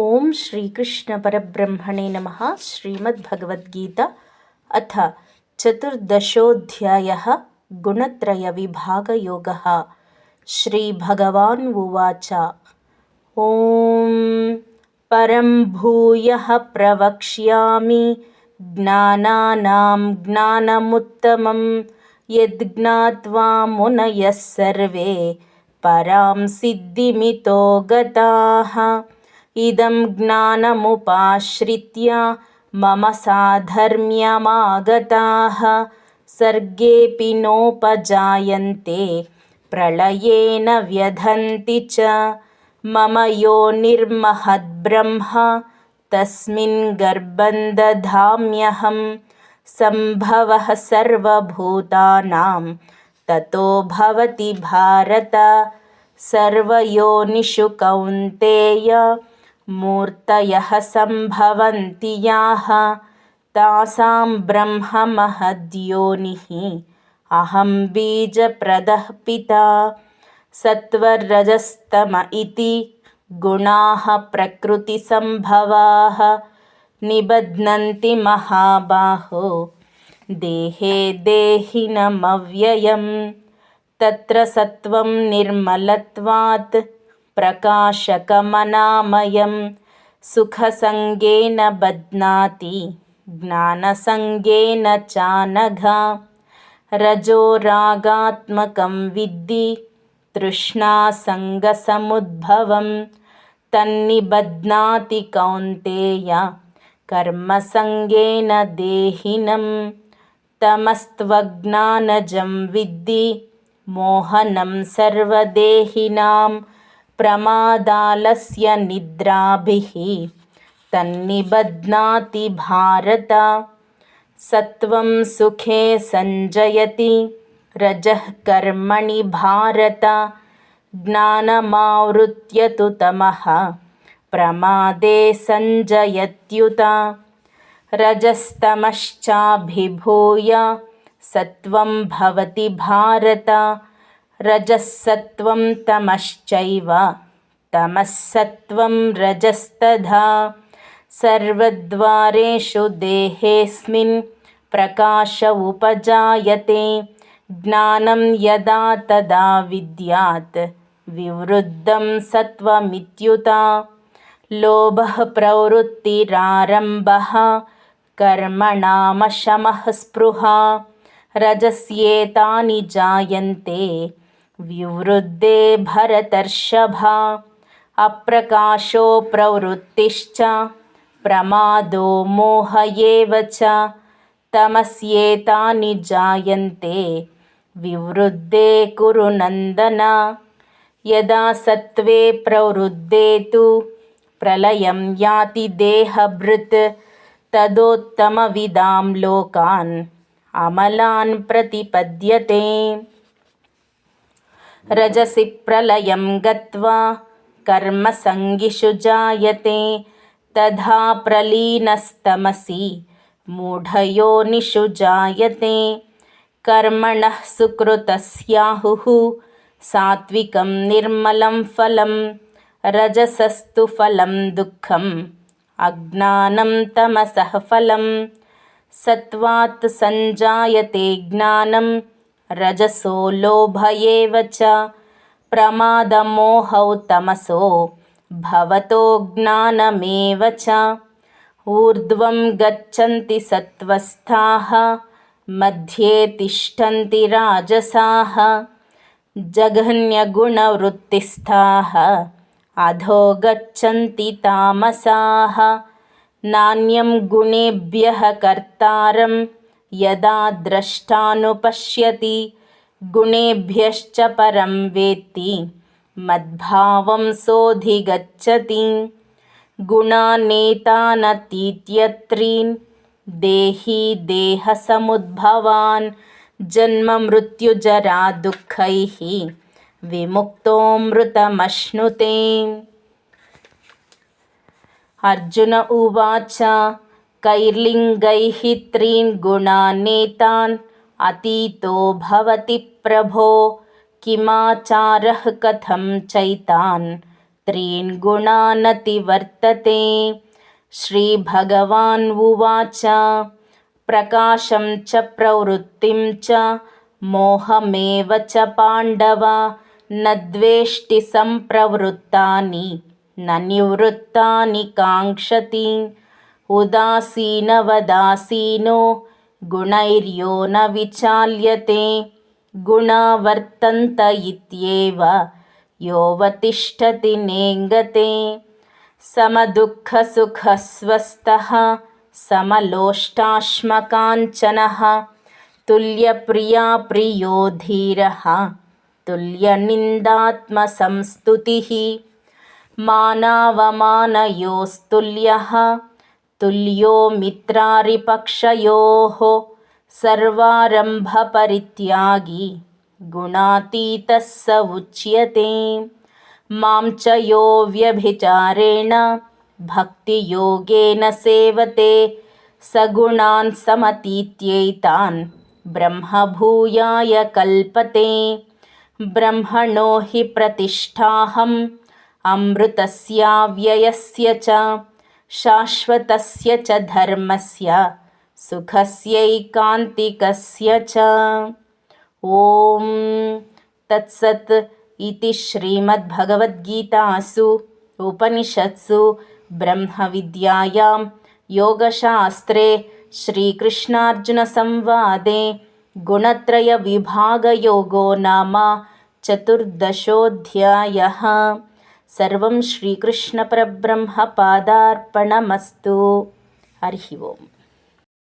ॐ श्रीकृष्णपरब्रह्मणे नमः। श्रीमद्भगवद्गीता अथ चतुर्दशोऽध्यायः गुणत्रयविभागयोगः। श्रीभगवान् उवाच। ॐ परं भूयः प्रवक्ष्यामि ज्ञानानां ज्ञानमुत्तमं यद्ज्ञात्वा मुनयः सर्वे परां सिद्धिमितो गताः इदं ज्ञानमुपाश्रित्य मम साधर्म्यमागताः। सर्गेऽपि नोपजायन्ते प्रलयेन व्यधन्ति च। मम यो निर्महद्ब्रह्म तस्मिन् गर्भं दधाम्यहं सम्भवः सर्वभूतानां। ततो भवति भारत सर्वयोनिषु कौन्तेय मूर्तयः सम्भवन्ति याः तासां ब्रह्ममहद्योनिः अहं बीजप्रदः पिता सत्वरजस्तम इति गुणाः प्रकृतिसम्भवाः निबध्नन्ति महाबाहो देहे देहिनमव्ययम् तत्र सत्त्वं निर्मलत्वात् प्रकाशकमनामयं सुखसङ्गेन बध्नाति ज्ञानसङ्गेन चानघा। रजोरागात्मकं विद्धि तृष्णासङ्गसमुद्भवं तन्निबध्नाति कौन्तेय कर्मसङ्गेन देहिनं तमस्त्वज्ञानजं विद्धि मोहनं सर्वदेहिनां प्रमादालस्य निद्राभिः तन्निबध्नाति भारत। सत्वं सुखे सञ्जयति रजः कर्मणि भारत। ज्ञानमावृत्य तु तमः प्रमादे सञ्जयत्युत। रजस्तमश्चाभिभूय सत्वं भवति भारत रजःसत्त्वं तमश्चैव। तमःसत्त्वं रजस्तथा। सर्वद्वारेषु देहेऽस्मिन् प्रकाश उपजायते ज्ञानं यदा तदा विद्यात्। विवृद्धं सत्त्वमित्युता। लोभः प्रवृत्तिरारम्भः। कर्मणामशमः स्पृहा। रजस्येतानि जायन्ते विवृद्धे भरतर्षभा अप्रकाशो प्रवृत्तिश्च प्रमादो मोह एव च तमस्येतानि जायन्ते। विवृद्धे कुरु नन्दन यदा सत्त्वे प्रवृद्धे तु प्रलयं याति देहभृत् तदोत्तमविदां लोकान् अमलान् प्रतिपद्यते रजसि प्रलयं गत्वा कर्मसङ्गिषु जायते तथा प्रलीनस्तमसि मूढयोनिषु जायते। कर्मणः सुकृतस्याहुः सात्विकं निर्मलं फलं रजसस्तु फलं दुःखम् अज्ञानं तमसः फलं सत्त्वात् सञ्जायते ज्ञानं रजसो लोभ एव च। प्रमादमोहौ तमसो भवतो ज्ञानमेव च। ऊर्ध्वं गच्छन्ति सत्त्वस्थाः मध्ये तिष्ठन्ति राजसाः। जघन्यगुणवृत्तिस्थाः अधो गच्छन्ति तामसाः। नान्यं गुणेभ्यः कर्तारं यदा द्रष्टानुपश्यति गुणेभ्यश्च परं वेत्ति मद्भावं सोऽधिगच्छति। गुणानेतानतीत्यत्रीन् देही देहसमुद्भवान् जन्ममृत्युजरा दुःखैः विमुक्तोऽमृतमश्नुते अर्जुन उवाच कैर्लिङ्गैः त्रीन् गुणानेतान्। अतीतो भवति प्रभो किमाचारः कथं चैतान्? त्रीन् गुणानतिवर्तते। श्रीभगवान् उवाच प्रकाशं च प्रवृत्तिं च मोहमेव च पाण्डव न द्वेष्टि सम्प्रवृत्तानि न निवृत्तानि काङ्क्षति उदासीनवदासीनो गुणैर्यो न विचाल्यते। गुणा वर्तन्त इत्येव योऽवतिष्ठति नेङ्गते। समदुःखसुखस्वस्थः समलोष्टाश्मकाञ्चनः तुल्यप्रिया प्रियो धीरः तुल्यनिन्दात्मसंस्तुतिः। मानावमानयोस्तुल्यः तुल्यो मित्रारिपक्षयोः सर्वारम्भपरित्यागी गुणातीतः स उच्यते। मां च यो व्यभिचारेण भक्तियोगेन सेवते। सगुणान् समतीत्यैतान् ब्रह्मभूयाय कल्पते। ब्रह्मणो हि प्रतिष्ठाहम् अमृतस्याव्ययस्य च शाश्वतस्य च धर्मस्य सुखस्यैकान्तिकस्य च। ॐ तत्सत् इति श्रीमद्भगवद्गीतासु उपनिषत्सु ब्रह्मविद्यायां योगशास्त्रे श्रीकृष्णार्जुनसंवादे गुणत्रयविभागयोगो नाम चतुर्दशोऽध्यायः सर्वं श्रीकृष्णपरब्रह्मपादार्पणमस्तु। हरिः ओम्